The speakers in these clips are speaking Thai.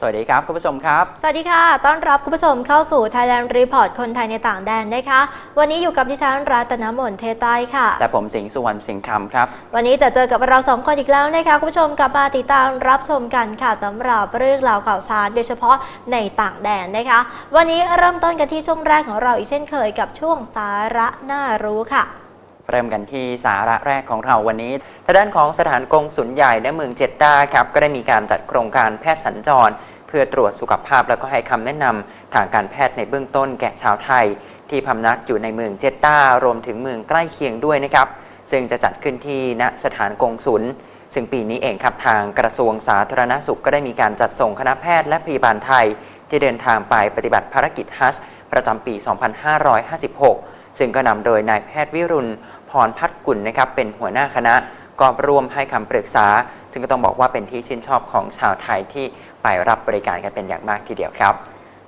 สวัสดีครับ คุณผู้ชมครับ สวัสดีค่ะ ต้อนรับคุณผู้ชมเข้าสู่ Thailand Report คนไทยในต่างแดนนะคะ วันนี้อยู่กับดิฉันรัตนมนเทใต้ค่ะแต่ผมสิงห์สุวรรณสิงห์คำครับ วันนี้จะเจอกับเราสองคนอีกแล้วนะคะ คุณผู้ชมกลับมาติดตามรับชมกันค่ะสำหรับเรื่องราวข่าวสารโดยเฉพาะในต่างแดนนะคะ วันนี้เริ่มต้นกันที่ช่วงแรกของเราอีกเช่นเคยกับช่วงสาระน่ารู้ค่ะเริ่มกันที่สาระแรกของเราวันนี้ทางด้านของสถานกงสุลใหญ่ในเมืองเจดดาครับก็ได้มีการจัดโครงการแพทย์สัญจร เพื่อตรวจสุขภาพแล้วก็ให้คำแนะนำทางการแพทย์ในเบื้องต้นแก่ชาวไทย ที่พำนักอยู่ในเมืองเจดดารวมถึงเมืองใกล้เคียงด้วยนะครับซึ่งจะจัดขึ้นที่ณสถานกงสุลซึ่งปีนี้เองครับทางกระทรวงสาธารณสุขก็ได้มีการจัดส่งคณะแพทย์และพยาบาลไทย ที่เดินทางไปปฏิบัติภารกิจฮัจญ์ประจำปี 2556 ซึ่งก็นำโดยนายแพทย์วิรุณ พรพัฒกุลนะครับเป็นหัวหน้าคณะก็ร่วมให้คำปรึกษา ซึ่งก็ต้องบอกว่าเป็นที่ชื่นชอบของชาวไทยที่ รับบริการกันเป็นอย่างมากทีเดียวครับ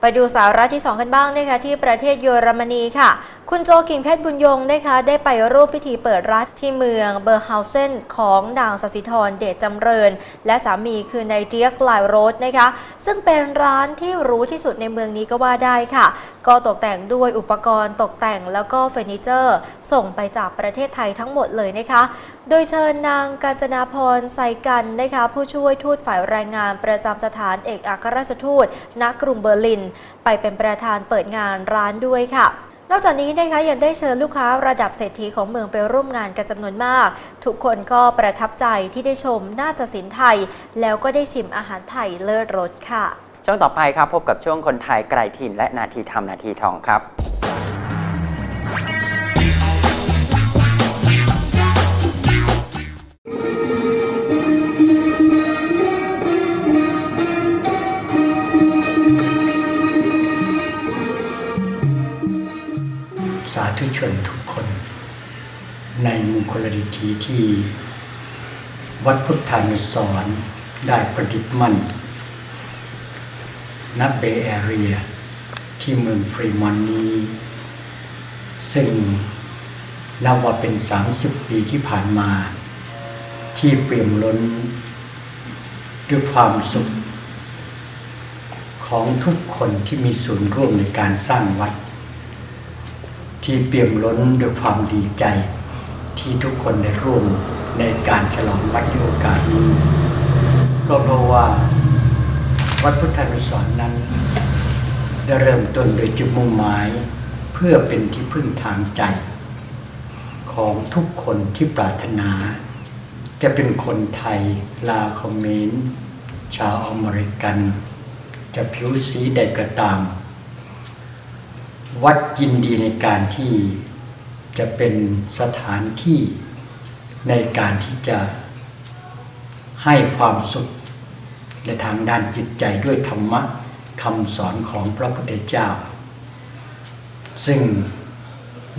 ไปดูสาระที่ 2 กันบ้างนะคะที่ประเทศเยอรมนีค่ะ คุณโจกิ่งเพชรบุญยงนะคะได้ไปร่วมพิธีเปิดร้านที่เมืองเบอร์เฮาเซนของนางสสิธรเดชจำเริญ และสามีคือนายเดียกไลโรสนะคะซึ่งเป็นร้านที่รู้ที่สุดในเมืองนี้ก็ว่าได้ค่ะ ก็ตกแต่งด้วยอุปกรณ์ตกแต่งแล้วก็เฟอร์นิเจอร์ ส่งไปจากประเทศไทยทั้งหมดเลยนะคะ โดยเชิญนางกาญจนาพรไซกันนะคะผู้ช่วยทูตฝ่ายแรงงานประจำสถานเอกอัครราชทูตณกรุงเบอร์ลิน ไปเป็นประธานเปิดงานร้านด้วยค่ะนอกจากนี้นะคะยังได้เชิญลูกค้าระดับเศรษฐีของเมืองไปร่วมงานกันจำนวนมาก ทุกคนก็ประทับใจที่ได้ชมน่าฏศิลป์ไทย แล้วก็ได้ชิมอาหารไทยเลิศรสค่ะ ช่วงต่อไปครับพบกับช่วงคนไทยไกลถิ่นและนาทีทำนาทีทองครับ สาธุชนทุกคน ในมงคลดิธีที่ วัดพุทธานุสรได้ประดิษฐ์มั่น ณเบย์แอเรียที่เมืองฟรีมอนนีซึ่งนับว่าเป็น 30 ปีที่ผ่านมา ที่เปี่ยมล้น ด้วยความสุข ของทุกคนที่มีส่วนร่วมในการสร้างวัด ที่เปี่ยมล้นด้วยความดีใจ ที่ทุกคนได้ร่วมในการฉลองวัดในโอกาสนี้ ก็เพราะว่า วัดพุทธานุสรนั้น ได้เริ่มต้นโดยจุดมุ่งหมาย เพื่อเป็นที่พึ่งทางใจ ของทุกคนที่ปรารถนา จะเป็นคนไทยลาวเขมรชาวอเมริกัน จะผิวสีใดก็ตาม วัดยินดีในการที่จะเป็นสถานที่ในการที่จะให้ความสุข ในทางด้านจิตใจด้วยธรรมะคำสอนของพระพุทธเจ้า ซึ่ง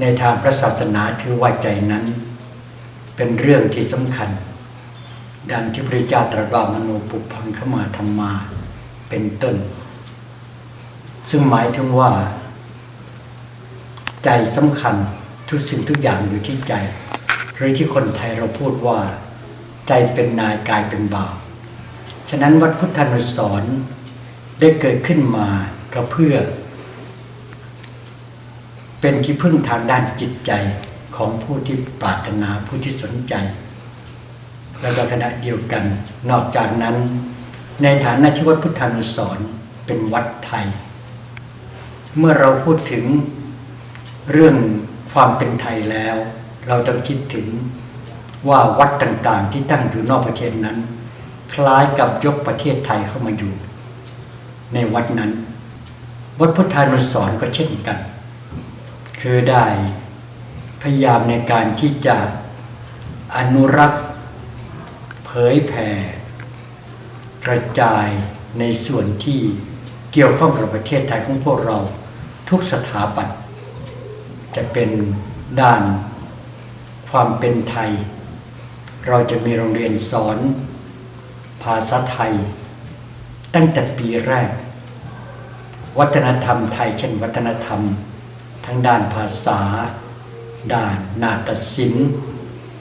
ในทางพระศาสนาถือว่าใจนั้น เป็นเรื่องที่สำคัญ ดังที่พระเจ้าตรัสว่ามโนปุพังขมาธรรมา เป็นต้น ซึ่งหมายถึงว่า ใจสำคัญทุกสิ่งทุกอย่างอยู่ที่ใจ หรือที่คนไทยเราพูดว่า ใจเป็นนายกายเป็นบ่าว ฉะนั้นวัดพุทธานุสรได้เกิดขึ้นมาก็เพื่อ เป็นที่พึ่งทางด้านจิตใจของผู้ที่ปรารถนาผู้ที่สนใจ แล้วก็ขณะเดียวกัน นอกจากนั้น ในฐานะที่วัดพุทธานุสรเป็นวัดไทย เมื่อเราพูดถึงเรื่องความเป็นไทยแล้ว เราต้องคิดถึงว่าวัดต่างๆ ที่ตั้งอยู่นอกประเทศนั้น คล้ายกับยกประเทศไทยเข้ามาอยู่ ในวัดนั้น วัดพุทธานุสรก็เช่นกัน คือได้พยายามในการที่จะอนุรักษ์ เผยแผ่กระจายในส่วนที่เกี่ยวข้องกับประเทศไทยของพวกเราทุกสถาบันจะเป็นด้านความเป็นไทย เราจะมีโรงเรียนสอน ภาษาไทย ตั้งแต่ปีแรก วัฒนธรรมไทยเช่นวัฒนธรรม ทั้งด้านภาษา ด้านนาฏศิลป์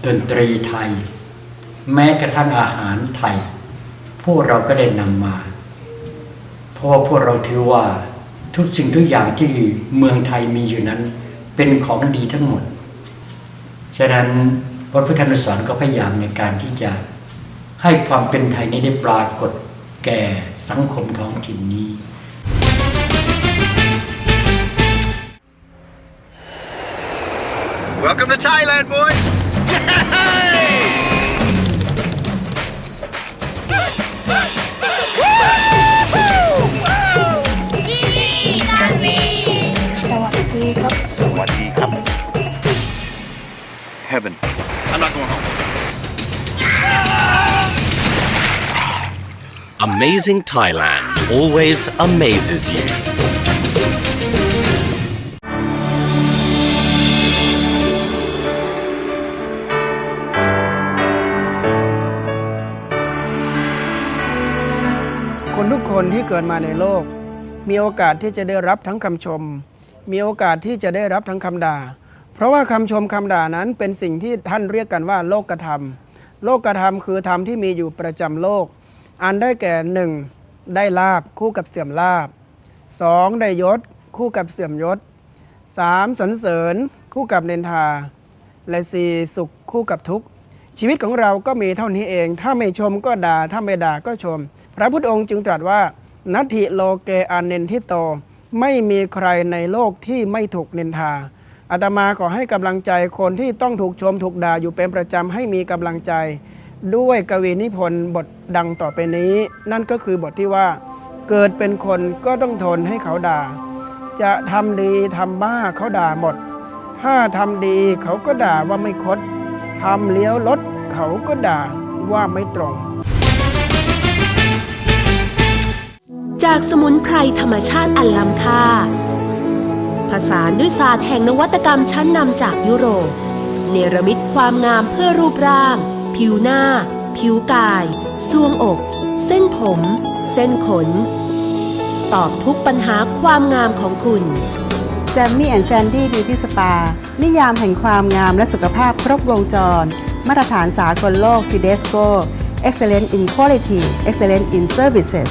ดนตรีไทย แม้กระทั่งอาหารไทย พวกเราก็ได้นำมา เพราะว่าพวกเราถือว่าทุกสิ่งทุกอย่างที่เมืองไทยมีอยู่นั้น เป็นของดีทั้งหมด ฉะนั้นวัดพุทธนุสรก็พยายามในการที่จะ ให้ความเป็นไทยนี้ได้ปรากฏแก่สังคมท้องถิ่นนี้ Welcome to Thailand, boys! สวัสดีครับ Heaven. I'm not going home. Amazing Thailand always amazes you. คนทุกคนที่เกิดมาในโลก มีโอกาสที่จะได้รับทั้งคำชม มีโอกาสที่จะได้รับทั้งคำด่า เพราะว่าคำชมคำด่านั้นเป็นสิ่งที่ท่านเรียกกันว่า โลกธรรมโลกธรรมคือธรรมที่มีอยู่ประจำโลก อันได้แก่หนึ่งได้ลาบคู่กับเสื่อมลาบสองได้ยศ คู่กับเสื่อมยศสามสรรเสริญ คู่กับเนนทา และสี่สุขคู่กับทุกข์ ชีวิตของเราก็มีเท่านี้เอง ถ้าไม่ชมก็ด่าถ้าไม่ด่าก็ชม พระพุทธองค์จึงตรัสว่านัตถิโลเกอาเนนทิโต ไม่มีใครในโลกที่ไม่ถูกเนนทาอาตมาขอให้กำลังใจคนที่ต้องถูกชมถูกด่าอยู่เป็นประจำให้มีกำลังใจ ด้วยกวีนิพนธ์บทดังต่อไปนี้ นั่นก็คือบทที่ว่า เกิดเป็นคนก็ต้องทนให้เขาด่า จะทำดีทำบ้าเขาด่าหมด ถ้าทำดีเขาก็ด่าว่าไม่คดทำเลี้ยวรถเขาก็ด่าว่าไม่ตรง จากสมุนไพรธรรมชาติอันล้ำค่า ผสานด้วยศาสตร์แห่งนวัตกรรมชั้นนำจากยุโรป เนรมิตความงามเพื่อรูปร่าง ผิวหน้า ผิวกายซวงอก เส้นผม เส้นขน ตอบทุกปัญหาความงามของคุณ แซมมี่แอนด์แซนดี้บิวตี้สปา นิยามแห่งความงามและสุขภาพครบวงจร มาตรฐานสากลโลก CDSCO Excellent in Quality Excellent in Services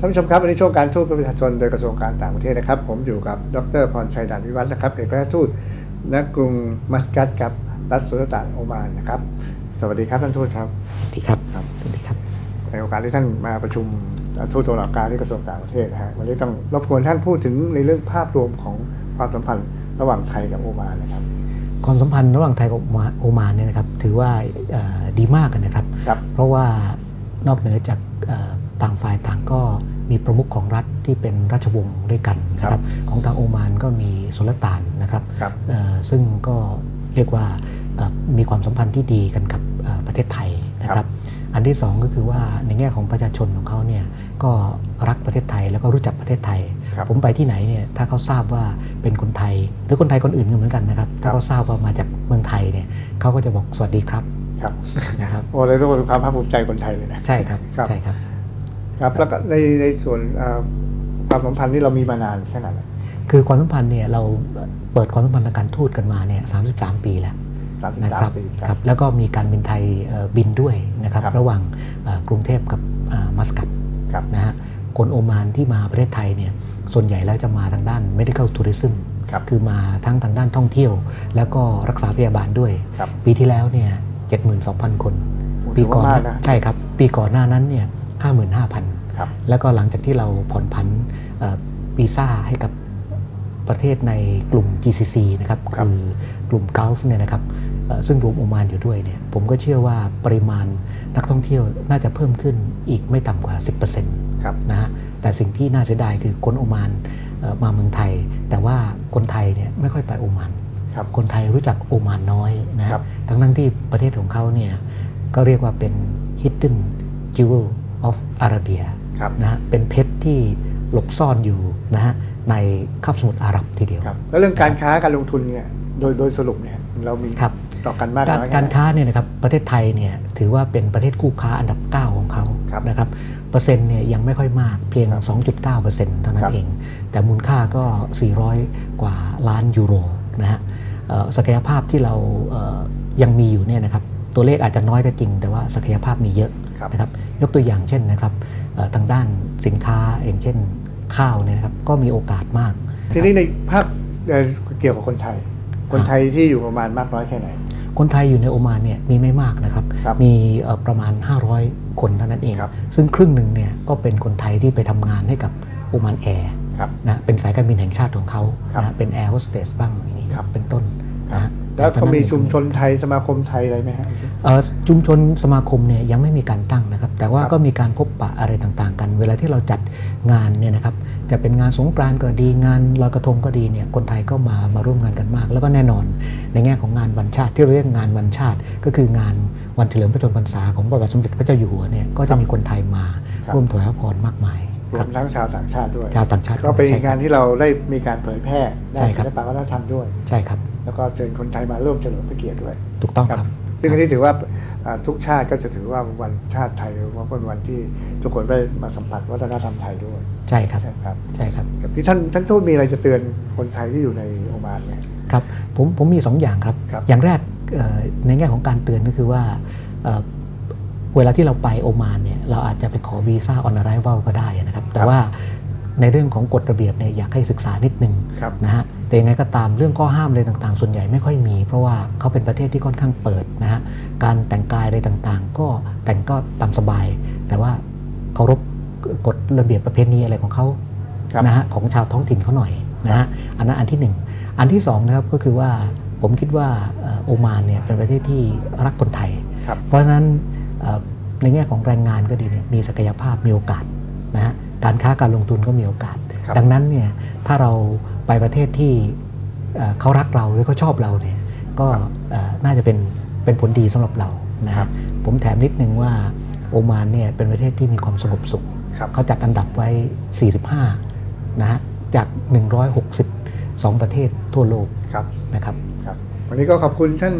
ท่านผู้ชมครับวันนี้ช่วงการทูตเพื่อประชาชนโดยกระทรวงการต่างประเทศนะครับ ผมอยู่กับดรพรชัยดานวิวัฒน์นะครับเอกราชทูตณกรุงมัสกัตครับรัฐสุลต่านโอมานนะครับ สวัสดีครับท่านทูตครับสวัสดีครับครับสวัสดีครับ ในโอกาสที่ท่านมาประชุมทูตตัวหลักการที่กระทรวงต่างประเทศนะฮะวันนี้ต้องรบกวนท่านพูดถึงในเรื่องภาพรวมของความสัมพันธ์ระหว่างไทยกับโอมานนะครับความสัมพันธ์ระหว่างไทยกับโอมานเนี่ยนะครับถือว่าเอ่อดีมากนะครับครับ เพราะว่านอกเหนือจากเอ่อ ต่างฝ่ายต่างก็มีประมุขของรัฐที่เป็นราชวงศ์ด้วยกันนะครับของทางโอมานก็มีสุลต่านนะครับครับเอ่อซึ่งก็เรียกว่าเอ่อมีความสัมพันธ์ที่ดีกันกับเอ่อประเทศไทยนะคครัรับบอันที่สองก็คือว่าในแง่ของประชาชนของเขาเนี่ยก็รักประเทศไทยแล้วก็รู้จักประเทศไทยครับผมไปที่ไหนเนี่ยถ้าเขาทราบว่าเป็นคนไทย หรือคนไทยคนอื่นก็เหมือนกันนะครับ ถ้าเขาทราบว่ามาจากเมืองไทยเนี่ยเขาก็จะบอกสวัสดีครับครับนะครับโอ้เลยต้องเป็นความภาคภูมิใจคนไทยเลยนะใช่ครับครับใช่ครับ ครับแล้วก็ในในส่วนเอ่อความสัมพันธ์นี่เรามีมานานแค่ไหนแล้วคือความสัมพันธ์เนี่ยเราเปิดความสัมพันธ์ทางการทูตกันมาเนี่ย33ปีแล้วสามสิบนะสาครัมบปีครับแล้วก็มีการบินไทยเอ่อบินด้วยนะครับครับระหว่างเอ่อกรุงเทพกับอ่ามัสกัตครับนะฮะคนโอมานที่มาประเทศไทยเนี่ยส่วนใหญ่แล้วจะมาทางด้าน medical tourism ครับคือมาทั้งทางด้านท่องเที่ยว แล้วก็รักษาพยาบาลด้วยครับปีที่แล้วเนี่ย72,000 คนโอ้ปีก่อนถือว่ามากนะใช่ครับ ปีก่อนหน้านั้นเนี่ย 55,000ครับแล้วก็หลังจากที่เราผ่อนผันเอ่อวีซ่าให้กับประเทศในกลุ่ม GCC นะครับครับคือกลุ่มกัลฟ์เนี่ยนะครับเอ่อซึ่งรวมโอมานอยู่ด้วยเนี่ยผมก็เชื่อว่าปริมาณนักท่องเที่ยวน่าจะเพิ่มขึ้นอีกไม่ต่ำกว่า 10%ครับนะฮะแต่สิ่งที่น่าเสียดายคือคนโอมานเอ่อมาเมืองไทย แต่ว่าคนไทยเนี่ยไม่ค่อยไปโอมานครับคนไทยรู้จักโอมานน้อยนะคครัรับบทั้งทั้งที่ประเทศของเขาเนี่ยก็เรียกว่าเป็น hidden jewel of Arabia ครับนะฮะเป็นเพชรที่หลบซ่อนอยู่นะฮะในคาบสมุทรอาหรับทีเดียวครับแล้วเรื่องการค้าการลงทุนเนี่ยโดยโดยสรุปเนี่ยเรามีครับต่อกันมากการน้อยแค่การไหนค้าเนี่ยนะครับประเทศไทยเนี่ยถือว่าเป็นประเทศคู่ค้าอันดับ 9 ของเขาครับนะครับเปอร์เซ็นต์เนี่ยยังไม่ค่อยมากเพียงครับ2.9%เท่านั้ครันบเอง แต่มูลค่าก็ 400 กว่าล้านยูโรนะฮะเอ่อศักยภาพที่เราเอ่อยังมีอยู่เนี่ยนะครับตัวเลขอาจจะน้อยก็จริง แต่ว่าศักยภาพมีเยอะครับนะครับ ยกตัวอย่างเช่นนะครับเอ่อทางด้านสินค้าอย่างเช่นข้าวเนี่ยนะครับก็มีโอกาสมากะครับทีนี้ในภาพเอ่อเกี่ยวกับคนไทย คนไทยที่อยู่ประมาณมากน้อยแค่ไหน คนไทยอยู่ในโอมานเนี่ยมีไม่มากนะครับครับมีเอ่อประมาณ 500 คนเท่านั้นเองครับซึ่งครึ่งหนึ่งเนี่ยก็เป็นคนไทยที่ไปทำงานให้กับโอมานแอร์ครับนะเป็นสายการบินแห่งชาติของเขาครับนะเป็นแอร์โฮสเตสบ้างอย่างนี้ครับเป็นต้นนะฮะ แล้วก็ต่เท่านั้นมีเองชุมชนไทยสมาคมไทยอะไรไหมฮะเอ่อชุมชนสมาคมเนี่ยยังไม่มีการตั้งนะครับ แต่ว่าครับก็มีการพบปะอะไรต่างๆ กัน เวลาที่เราจัดงานเนี่ยนะครับจะเป็นงานสงกรานต์ก็ดีงานลอยกระทงก็ดีเนี่ยคนไทยก็มามาร่วมงานกันมาก แล้วก็แน่นอนในแง่ของงานวันชาติที่เราเรียกงานวันชาติ ก็คืองานวันเฉลิมพระชนมพรรษาของพระบาทสมเด็จพระเจ้าอยู่หัวเนี่ยก็จะมีคนไทยมาครับร่วมถวายพระพรมากมายรควรัมบทั้งชาวต่างชาติด้วยชาวต่างชาติก็เป็นใช่ครับงานที่เราได้มีการเผยแพร่ด้าใช่นครัศิบลปะวัฒนธรรมด้วยใช่ครับ แล้วก็เชิญคนไทยมาร่วมเฉลิมพระเกียรติด้วยถูกต้องครับ ซึ่งอันนี้ถือว่าอ่าทุกชาติก็จะถือว่าวันชาติไทยว่าเป็นวันที่ทุกคนได้มาสัมผัสวัฒนธรรมไทยด้วย ใช่ครับใช่ครับใช่ครับกับพี่ท่านท่านทูตมีอะไรจะเตือนคนไทยที่อยู่ในโอมานไหมครับผมผมมี 2 อย่างครับครับอย่างแรกเอ่อในแง่ของการเตือนก็คือว่าเอ่อเวลาที่เราไปโอมานเนี่ยเราอาจจะไปขอวีซ่าออน r ไร v ัลก็ได้นะครับ แต่ว่าในเรื่องของกฎระเบียบเนี่ยอยากให้ศึกษานิดนึงครับนะฮะ แต่ยังไงก็ตามเรื่องข้อห้ามอะไรต่างๆ ส่วนใหญ่ไม่ค่อยมี เพราะว่าเขาเป็นประเทศที่ค่อนข้างเปิดนะฮะการแต่งกายอะไรต่างๆ ก็แต่งก็ตามสบาย แต่ว่าเคารพกฎระเบียบประเพณีอะไรของเขาครับนะฮะของชาวท้องถิ่นเขาหน่อยนะฮะอันนั้นอันที่หนึ่งอันที่สองนะครับก็คือว่าผมคิดว่าเอ่อโอมานเนี่ยเป็นประเทศที่รักคนไทยครับเพราะฉะนั้นเอ่อในแง่ของแรงงานก็ดีเนี่ยมีศักยภาพมีโอกาสนะฮะการค้าการลงทุนก็มีโอกาสครับดังนั้นเนี่ยถ้าเรา ไปประเทศที่เอ่อเขารักเราหรือเขาชอบเราเนี่ยก็เอ่อน่าจะเป็นเป็นผลดีสำหรับเรานะครัฮะบผมแถมนิดนึงว่าโอมานเนี่ยเป็นประเทศที่มีความสงบสุขครับเขาจัดอันดับไว้ 45 นะฮะจาก 162 ประเทศทั่วโลกครับนะครับครับ วันนี้ก็ขอบคุณท่าน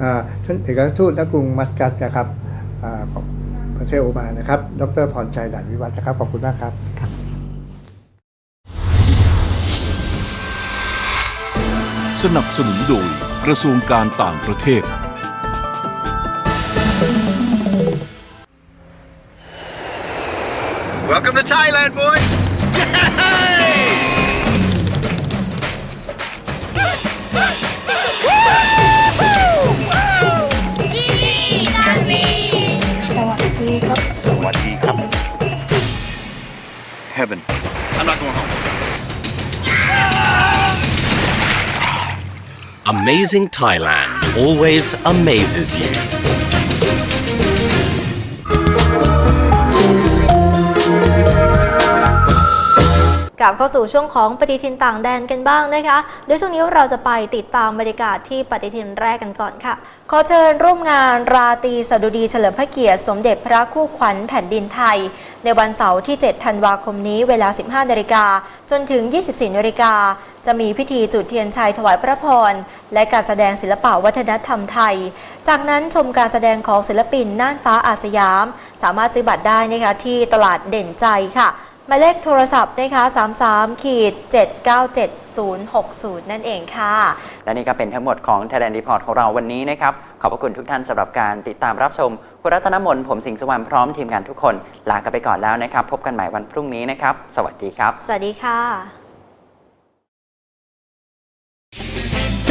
อ่าท่านเอกอัครทูตณกรุงมัสกัตนะครับอ่าของประเทศโอมานนะครับ ดรพรชัยด่านวิวัฒน์นะครับ ขอบคุณมากครับ สนับสนุนโดยกระทรวงการต่างประเทศ Welcome to Thailand, boys! Heaven. I'm not going home. Amazing Thailand always amazes you. กลับเข้าสู่ช่วงของปฏิทินต่างแดนกันบ้างนะคะโดยช่วงนี้เราจะไปติดตามบรรยากาศที่ปฏิทินแรกกันก่อนค่ะ ขอเชิญร่วมงานราตรีสดุดีเฉลิมพระเกียรติ สมเด็จพระคู่ขวัญแผ่นดินไทย ในวันเสาร์ที่ 7 ธันวาคมนี้เวลา 15นาฬิกาจนถึง 24นาฬิกา จะมีพิธีจุดเทียนชัยถวายพระพร และการแสดงศิลปะวัฒนธรรมไทย จากนั้นชมการแสดงของศิลปินน่านฟ้าอาสยาม สามารถซื้อบัตรได้นะคะที่ตลาดเด่นใจค่ะหมายเลขโทรศัพท์นะคะ33ขีด797060 นั่นเองค่ะ และนี่ก็เป็นทั้งหมดของ Thailand Report ของเราวันนี้นะครับ ขอบพระคุณทุกท่านสำหรับการติดตามรับชมคุณรัตนมนต์ผมสิงห์สุวรรณพร้อมทีมงานทุกคน ลากันไปก่อนแล้วนะครับ พบกันใหม่วันพรุ่งนี้นะครับ สวัสดีครับ สวัสดีค่ะ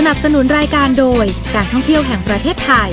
นับสนุนรายการโดยการท่องเที่ยวแห่งประเทศไทย